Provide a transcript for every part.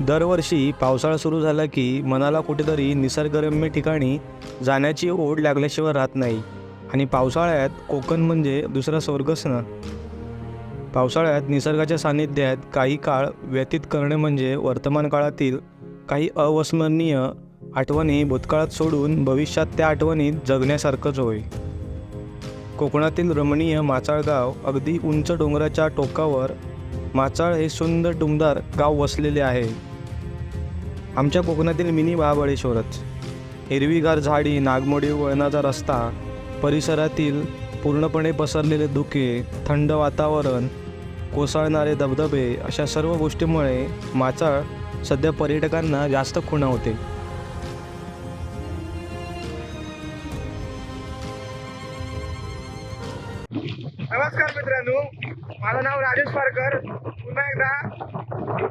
दरवर्षी पावसाळा सुरू झाला की मनाला कुठेतरी निसर्गरम्य ठिकाणी जाण्याची ओढ लागल्याशिवाय राहत नाही. आणि पावसाळ्यात कोकण म्हणजे दुसरा स्वर्गच ना पावसाळ्यात निसर्गाच्या सान्निध्यात काही काळ व्यतीत करणे म्हणजे वर्तमान काळातील काही अविस्मरणीय आठवणी भूतकाळात सोडून भविष्यात त्या आठवणीत जगण्यासारखंच होय. कोकणातील रमणीय माचाळ गाव अगदी उंच डोंगराच्या टोकावर माचाळ हे सुंदर डुमदार गाव वसलेले आहे. आमच्या कोकणातील मिनी महाबळेश्वरच. हिरवीगार झाडी नागमोडी वळणाचा रस्ता परिसरातील पूर्णपणे पसरलेले धुके थंड वातावरण कोसळणारे धबधबे अशा सर्व गोष्टीमुळे माचाळ सध्या पर्यटकांना जास्त खुणा होते. नमस्कार मित्रांनो माझं नाव राजेश पारकर. पुन्हा एकदा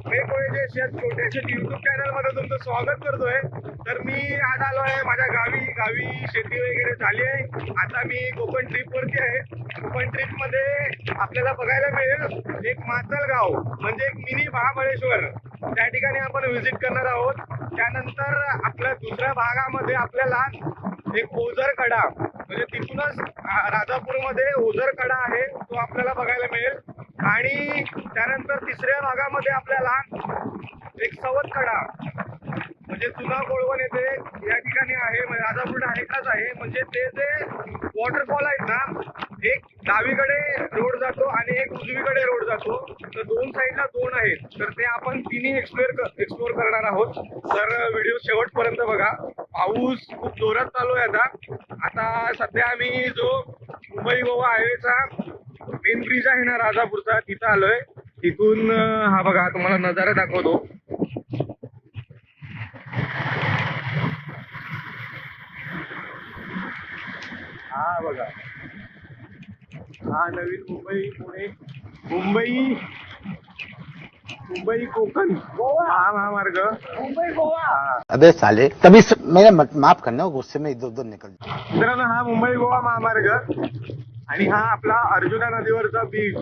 मी कोळीचे शेत छोट्याशे युट्यूब चॅनलमध्ये तुमचं स्वागत करतोय. तर मी आज आलो आहे माझ्या गावी. गावी शेती वगैरे झाली आहे. आता मी कोकण ट्रिप वरती आहे. कोकण ट्रिपमध्ये आपल्याला बघायला मिळेल एक माचल गाव म्हणजे एक मिनी महाबळेश्वर. त्या ठिकाणी आपण व्हिजिट करणार आहोत. त्यानंतर आपल्या दुसऱ्या भागामध्ये आपल्याला एक ओझर कडा म्हणजे तिथूनच राजापूरमध्ये ओझरकडा आहे तो आपल्याला बघायला मिळेल. आणि त्यानंतर तिसऱ्या भागामध्ये आपल्याला एक सवत कडा म्हणजे चुना कोळवण येथे या ठिकाणी आहे म्हणजे राजापूर डायरेक्टच आहे. म्हणजे ते जे वॉटरफॉल आहेत ना एक डावीकडे रोड जातो आणि एक उजवीकडे रोड जातो. तर दोन साईडला दोन आहेत. तर ते आपण तिन्ही एक्सप्लोर एक्सप्लोर करणार आहोत. तर व्हिडिओ शेवटपर्यंत बघा. पाऊस खूप जोरात चालू आहे आता. आता सध्या आम्ही जो मुंबई गोवा हायवेचा मेन ब्रिज आहे ना राजापूरचा तिथं आलोय. तिथून हा बघा तुम्हाला नजारा दाखवतो. हा बघा. हा नवीन मुंबई पुणे. मुंबई मुंबई कोकण. हा महामार्ग. मुंबई गोवा. अबे साले तभी स... मेरा मत- माफ करना गुस्से में इधर उधर निकल मित्रांनो हा मुंबई गोवा महामार्ग. आणि हा आपला अर्जुना नदीवरचा ब्रिज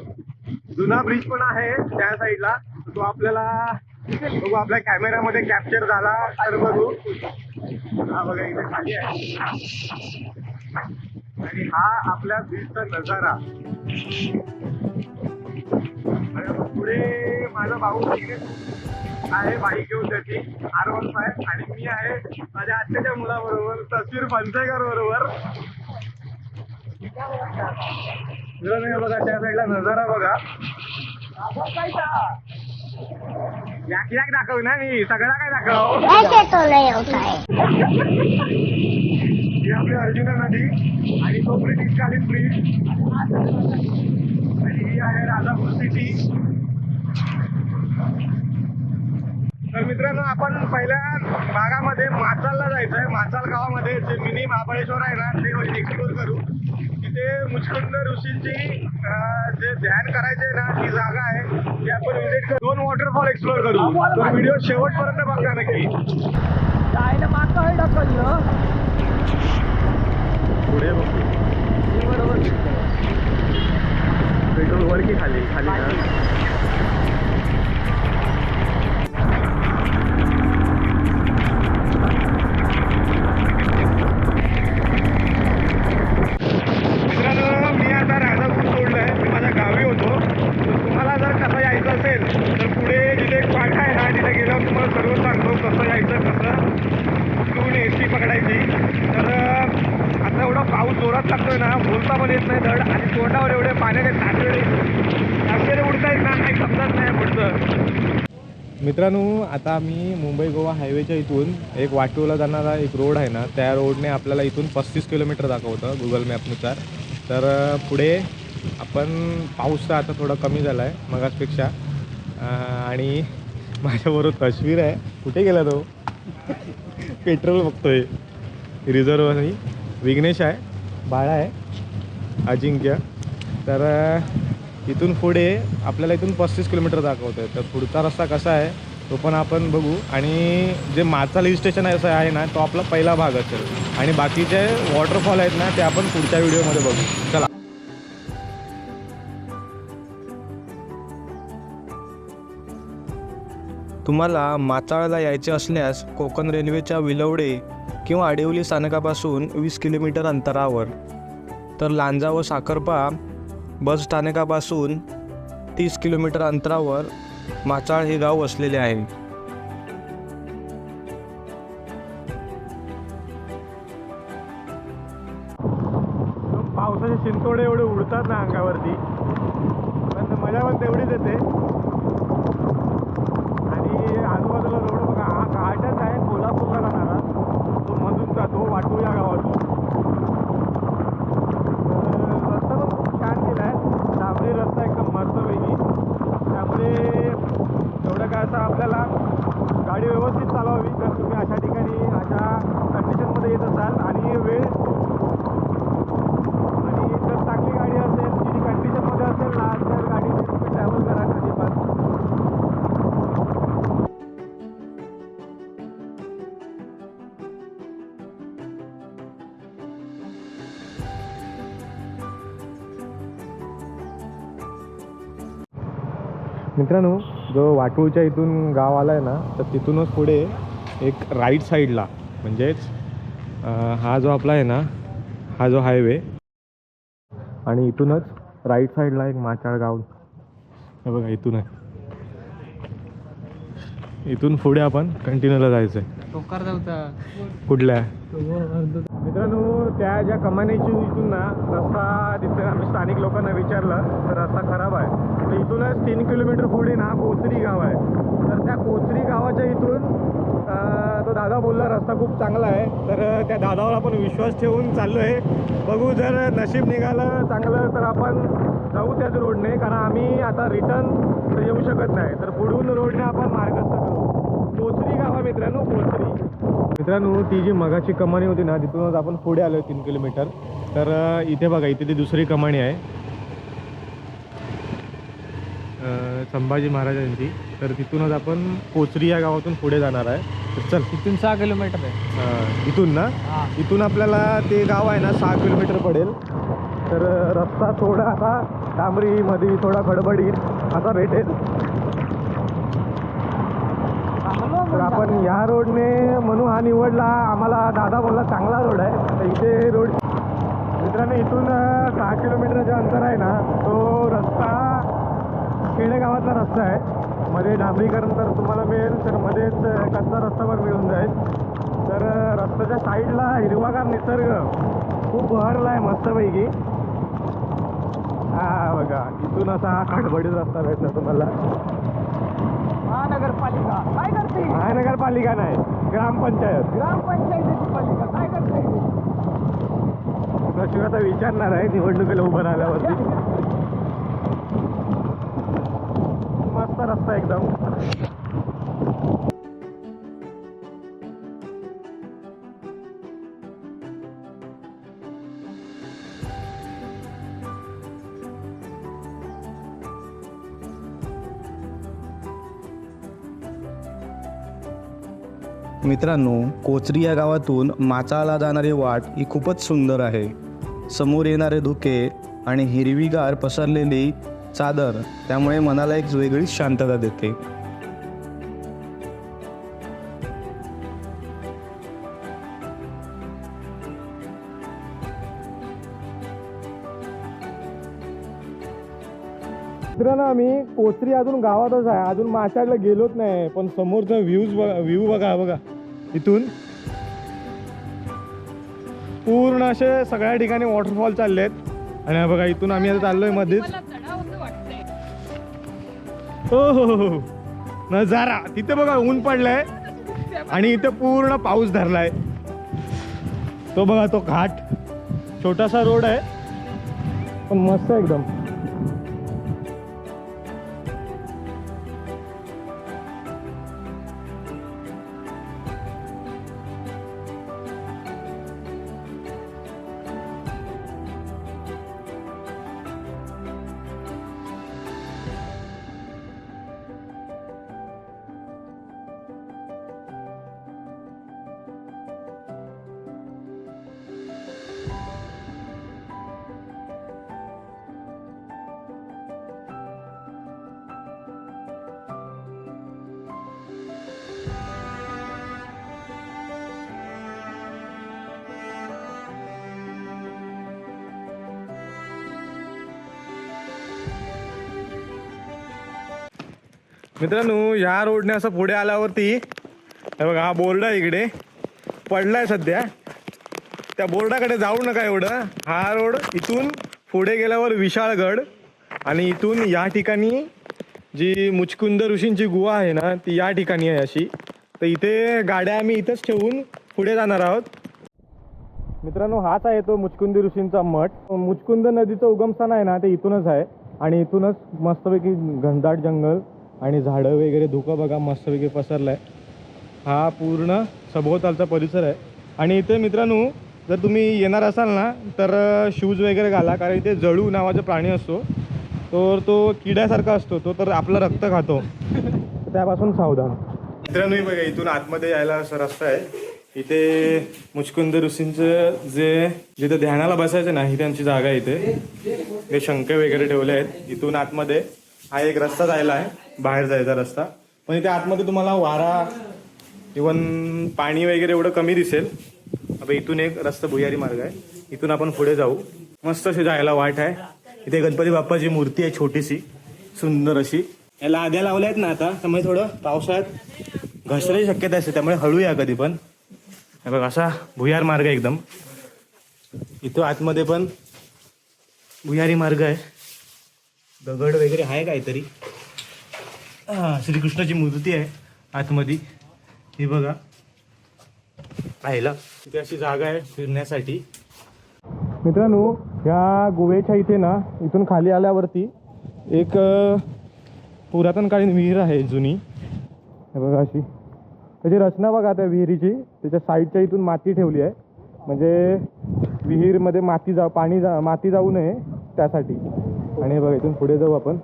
जुना ब्रिज पण आहे त्या साईडला तो आपल्याला बघू आपल्या कॅमेऱ्यामध्ये कॅप्चर झाला तर बघू. हा बघा इथे खाली आहे. आणि हा आपल्या ब्रिजचा नजारा. पुढे माझा भाऊ आहे बाईक घेऊन त्याची. आर वन फाय आणि मी आहे. माझ्या आत्याच्या मुलाबरोबर तस्वीर फनसेकर बरोबर. बघा त्या साईडला नजारा बघा. याक याक दाखव ना मी सगळा काय दाखव? है आपली अर्जुना नदी आणि तो ब्रिटिशकालीन ब्रिज आणि ही आहे राजापूर सिटी तर मित्रांनो आपण पहिल्या भागामध्ये माचालला जायचं आहे माचाल गावामध्ये जे मिनी महाबळेश्वर आहे ना ते एक्सप्लोर करू. तिथे मुचकुंद ऋषींची जे ध्यान करायचे ना ती जागा आहे. ती आपण विजिट करू. दोन वॉटरफॉल एक्सप्लोर करू. तर व्हिडिओ शेवटपर्यंत बघा नक्की. पुढे बघू. पेट्रोल वर की खाली? खाली ना मित्रांनो मी आता राजापूर सोडलंय मी माझ्या गावी होतो तर तुम्हाला जर कसं यायचं असेल तर पुढे जिथे एक पाठ आहे ना तिथे गेल्यावर तुम्हाला सर्व सांगतो कसं यायचं कसं कुठून एस टी पकडायची तर अं, आता एवढा पाऊस जोरात लागतोय ना बोलता पण येत नाही धड आणि तोंडावर एवढे पाण्याचे टाकळे टाकळे उडतायत ना काही समजत नाही पुढचं मित्रांनो आता आम्ही मुंबई गोवा हायवेच्या इथून एक वाटूला जाणारा एक रोड आहे ना त्या रोडने आपल्याला इथून पस्तीस किलोमीटर दाखवतं गुगल मॅपनुसार तर पुढे आपण पाऊस तर आता थोडा कमी झाला आहे मगाचपेक्षा आणि माझ्याबरोबर तस्वीर आहे. कुठे गेला तो? पेट्रोल बघतोय. रिझर्व आणि विघ्नेश आहे. बाळा आहे. अजिंक्य. तर इथून पुढे आपल्याला इथून पस्तीस किलोमीटर दाखवतं आहे तर पुढचा रस्ता कसा आहे तो पण आपण बघू. आणि जे माचाल हिल स्टेशन असं आहे ना तो आपला पहिला भाग असेल. आणि बाकीचे वॉटरफॉल आहेत ना ते आपण पुढच्या व्हिडिओमध्ये बघू. चला. तुम्हाला माचाळला यायचे असल्यास कोकण रेल्वेच्या विलवडे किंवा आडिवली स्थानकापासून वीस किलोमीटर अंतरावर. तर लांजा व साखरपा बस स्थानकापासून तीस किलोमीटर अंतरावर माचाळ हे गाव वसलेले आहे. पावसाचे शिंतोडे एवढे उडतात ना अंगावरती. मित्रांनो जो वाटूळच्या इथून गाव आला आहे ना तर तिथूनच पुढे एक राईट साईडला म्हणजेच हा जो आपला आहे ना हा जो हायवे आणि इथूनच राईट साईडला एक माचाळ गाव. हे बघा इथून आहे. इथून पुढे आपण कंटिन्यूला जायचं आहे कुठल्या? मित्रांनो त्या ज्या कमानीची इथून ना रस्ता तिथे आम्ही स्थानिक लोकांना विचारलं तर रस्ता खराब आहे. तर इथूनच तीन किलोमीटर पुढे ना कोचरी गाव आहे. तर त्या कोचरी गावाच्या इथून तो दादा बोलला रस्ता खूप चांगला आहे. तर त्या दादावर आपण विश्वास ठेवून चाललो आहे बघू जर नशीब निघालं चांगलं तर आपण जाऊ त्याच रोडने. कारण आम्ही आता रिटर्न येऊ शकत नाही. तर पुढून रोडने आपण मार्गस्थ करू. कोचरी गाव आहे मित्रांनो कोचरी मित्रांनो ती जी मगाची कमानी होती ना तिथूनच आपण पुढे आलो तीन किलोमीटर. तर इथे बघा इथे ती दुसरी कमानी आहे. संभाजी महाराजांची तर तिथूनच आपण कोचरी या गावातून पुढे जाणार आहे. तर चल. तिथून सहा किलोमीटर आहे. इथून ना? इथून आपल्याला ते गाव आहे ना सहा किलोमीटर पडेल. तर रस्ता थोडा आता डांबरीमध्ये थोडा खडबडीत असा भेटेल. तर आपण ह्या रोडने म्हणून हा निवडला. आम्हाला दादा बोलला चांगला रोड आहे. तर इथे रोड मित्रांनो इथून सहा किलोमीटरचं अंतर आहे ना तो रस्ता खेडेगावातला रस्ता आहे. मध्ये डांबरीकरण तर तुम्हाला मिळेल तर मध्येच कच्चा रस्ता पण मिळून जाईल. तर रस्त्याच्या साईडला हिरवागार निसर्ग खूप बहरला आहे मस्तपैकी. हा बघा इथून असा हा खडबडीत रस्ता भेटला तुम्हाला. महानगरपालिका. काय करते? महानगरपालिका नाही ग्रामपंचायत. ग्रामपंचायतीची पालिका. काय करते? प्रश्न आता विचारणार आहे निवडणुकीला उभं राहिल्यावरती. मस्त रस्ता एकदम. मित्रांनो कोचरी या गावातून माचाळला जाणारी वाट ही खूपच सुंदर आहे. समोर येणारे धुके आणि हिरवीगार पसरलेली चादर त्यामुळे मनाला एक वेगळीच शांतता देते. मित्रांनो आम्ही कोचरी अजून गावातच आहे. अजून माशाडला गेलोच नाही पण समोरचा व्ह्यूज बघा व्ह्यू बघा बघा. इथून. पूर्ण असे सगळ्या ठिकाणी वॉटरफॉल चालले आहेत. आणि बघा इथून आम्ही आता चाललोय मध्येच हो हो हो, हो. नजारा. तिथे बघा ऊन पडलंय. आणि इथे पूर्ण पाऊस धरलाय. तो बघा तो घाट. छोटासा रोड आहे. पण मस्त एकदम. मित्रांनो ह्या रोडने असं पुढे आल्यावरती हे बघा हा बोर्ड आहे इकडे. पडलाय सध्या. त्या बोर्डाकडे जाऊ नका एवढं. हा रोड इथून पुढे गेल्यावर विशाळगड आणि इथून या ठिकाणी जी मुचकुंद ऋषींची गुहा आहे ना ती या ठिकाणी आहे अशी. तर इथे गाड्या आम्ही इथंच ठेवून पुढे जाणार आहोत. मित्रांनो हाच आहे तो मुचकुंद ऋषींचा मठ. मुचकुंद नदीचं उगमस्थान आहे ना ते इथूनच आहे. आणि इथूनच मस्तपैकी घनदाट जंगल आणि झाडं वगैरे धुकं बघा मस्तपैकी पसरलं आहे हा पूर्ण सभोवतालचा परिसर आहे. आणि इथे मित्रांनो जर तुम्ही येणार असाल ना तर शूज वगैरे घाला. कारण इथे जळू नावाचा प्राणी असतो. तर तो किड्यासारखा असतो. तो तर आपलं रक्त खातो. त्यापासून सावधान. मित्रांनो बघा इथून आतमध्ये यायला असा रस्ता आहे. इथे मुचकुंद ऋषींचं जे जिथे ध्यानाला बसायचं ना ही त्यांची जागा आहे इथे. हे शंख वगैरे ठेवले आहेत. इथून आतमध्ये हा एक रस्ता जायला आहे बाहेर जायचा रस्ता. पण इथे आतमध्ये तुम्हाला वारा इवन पाणी वगैरे एवढं कमी दिसेल. आता इथून एक रस्ता भुयारी मार्ग आहे. इथून आपण पुढे जाऊ. मस्त अशी जायला वाट आहे. इथे गणपती बाप्पाची मूर्ती आहे छोटीशी सुंदर अशी. या लाद्या लावल्या आहेत ना आता त्यामुळे थोडं पावसाळ्यात घसरायची शक्यता असते. त्यामुळे हळू या कधी पण. हे बघ असा भुयार मार्ग आहे एकदम. इथं आतमध्ये पण भुयारी मार्ग आहे. दगड वगैरे आहे काहीतरी. श्रीकृष्णाची मूर्ती आहे आतमध्ये. ही बघा. पाहिला तिथे अशी जागा आहे फिरण्यासाठी. मित्रांनो ह्या गोव्याच्या इथे ना इथून खाली आल्यावरती एक पुरातनकालीन विहीर आहे जुनी. हे बघा अशी. त्याची रचना बघा त्या विहिरीची. त्याच्या साईडच्या इथून माती ठेवली आहे. म्हणजे विहीरमध्ये माती जा पाणी जा माती जाऊ नये त्यासाठी. आणि हे बघा इथून पुढे जाऊ आपण.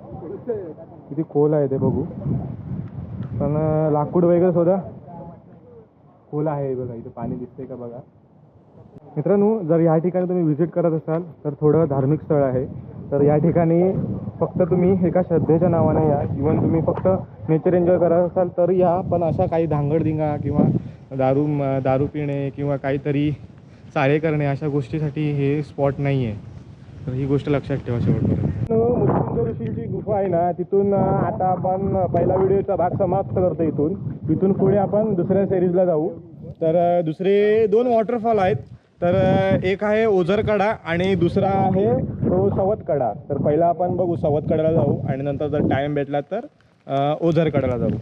किती खोल आहे ते बघू. पण लाकूड वगैरे सुद्धा खोल आहे बघा इथं पाणी दिसतंय का बघा. मित्रांनो जर या ठिकाणी तुम्ही व्हिजिट करत असाल तर थोडं धार्मिक स्थळ आहे. तर या ठिकाणी फक्त तुम्ही एका श्रद्धेच्या नावाने या. इवन तुम्ही फक्त नेचर एन्जॉय करत असाल तर या. पण अशा काही धांगडधिंगा किंवा दारू दारू पिणे किंवा काहीतरी चाळे करणे अशा गोष्टीसाठी हे स्पॉट नाही आहे तर ही गोष्ट लक्षात ठेवा शेवटपर्यंत. गुफा आहे ना तिथून आता आपण पहिला व्हिडिओचा भाग समाप्त करतो इथून. इथून पुढे आपण दुसऱ्या सिरीजला जाऊ. तर दुसरे दोन वॉटरफॉल आहेत. तर एक आहे ओझरकडा आणि दुसरा आहे तो सवतकडा. तर पहिला आपण बघू सवतकड्याला जाऊ आणि नंतर जर टाईम भेटला तर ओझरकड्याला जाऊ.